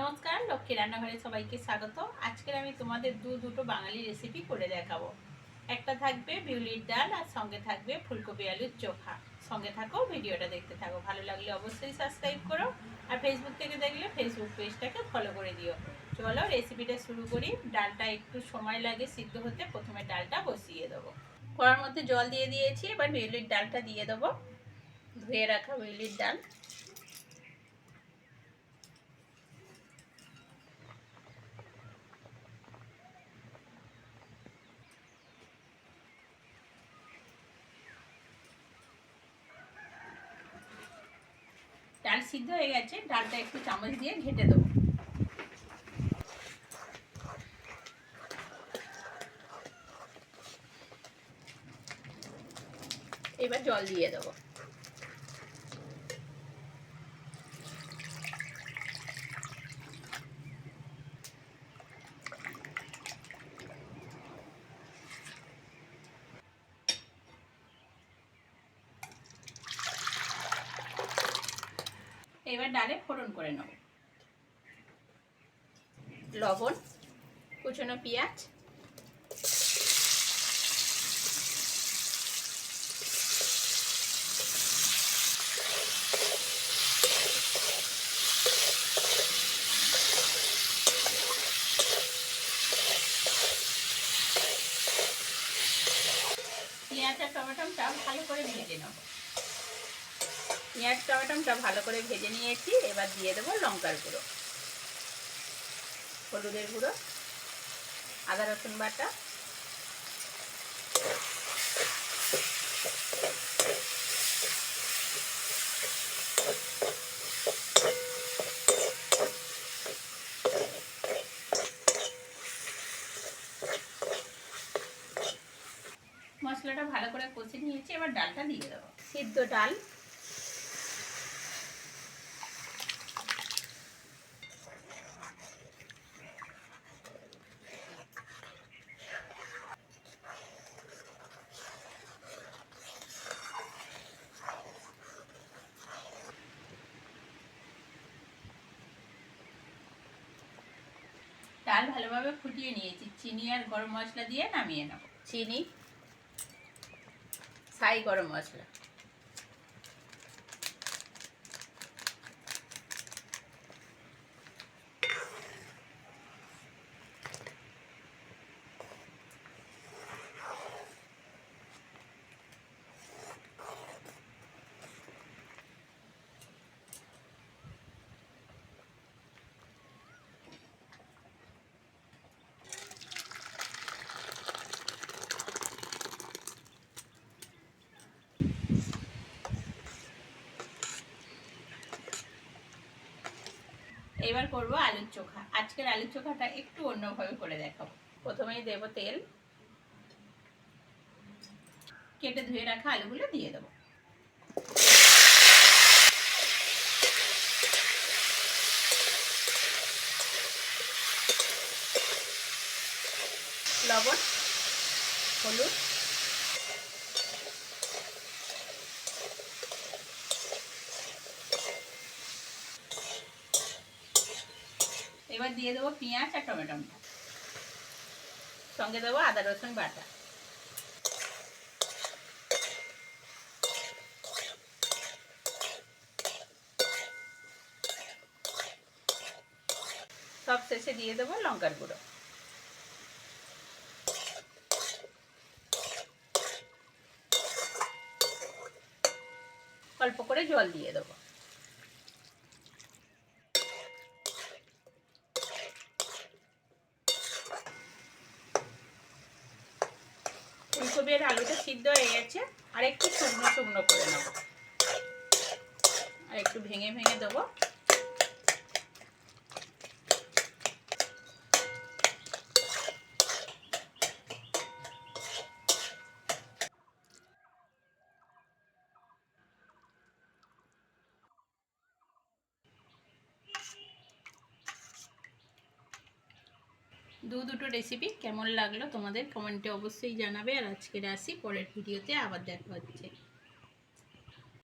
নমস্কার, লক্ষ্মী রান্নাঘরে সবাইকে স্বাগত। আজকের আমি তোমাদের দু দুটো বাঙালি রেসিপি করে দেখাবো। একটা থাকবে বিউলির ডাল আর সঙ্গে থাকবে ফুলকপি আলুর চোখা। সঙ্গে থাকো, ভিডিওটা দেখতে থাকো। ভালো লাগলে অবশ্যই সাবস্ক্রাইব করো আর ফেসবুক থেকে দেখলে ফেসবুক পেজটাকে ফলো করে দিও। চলো রেসিপিটা শুরু করি। ডালটা একটু সময় লাগে সিদ্ধ হতে, প্রথমে ডালটা বসিয়ে দেবো। কড়ার মধ্যে জল দিয়ে দিয়েছি, এবার বিউলির ডালটা দিয়ে দেবো। ধুয়ে রাখা বিউলির ডাল। ডাল সিদ্ধ হয়ে গেছে ডালটা একটু চামচ দিয়ে ঘেটে দেবো। এবার জল দিয়ে দেবো। এবার ডালে ফোড়ন করে নেব। লবণ, কুচনো পেঁয়াজ পেঁয়াজ আর টমেটোটা ভালো করে ভেজে নেব। পেঁয়াজ টমেটোটা ভালো করে ভেজে নিয়েছি। এবার দিয়ে দেবো লঙ্কার গুঁড়ো। হলুদের গুঁড়ো, আদা রসুন বাটা। মশলাটা ভালো করে কষে নিয়েছি, এবার ডালটা দিয়ে দেবো। সিদ্ধ ডাল ডাল ভালোভাবে ফুটিয়ে নিয়েছি। চিনি আর গরম মশলা দিয়ে নামিয়ে নেব। চিনি ছাই গরম মশলা। এবার করব আলুর চোখা। আজকের আলুর চোখাটা একটু অন্যভাবে করে দেখাবো। প্রথমেই দেব তেল। কেটে ধুয়ে রাখা আলুগুলো দিয়ে দেবো। লবণ, হলুদ এবার দিয়ে দেবো পেঁয়াজ আর টমেটো সঙ্গে দেবো আদা, রসুন, বাটা। সব শেষে দিয়ে দেবো লঙ্কার গুঁড়ো। অল্প করে জল দিয়ে দেবো। ফুলকপি আলুটা সিদ্ধ হয়ে গেছে, আর একটু শুকনো শুকনো করে নেব। আর একটু ভেঙে ভেঙে দেবো। দু দুটো রেসিপি কেমন লাগল তোমাদের কমেন্টে অবশ্যই জানাবে। আর আজকের আসি পরের ভিডিওতে আবার দেখা হচ্ছে।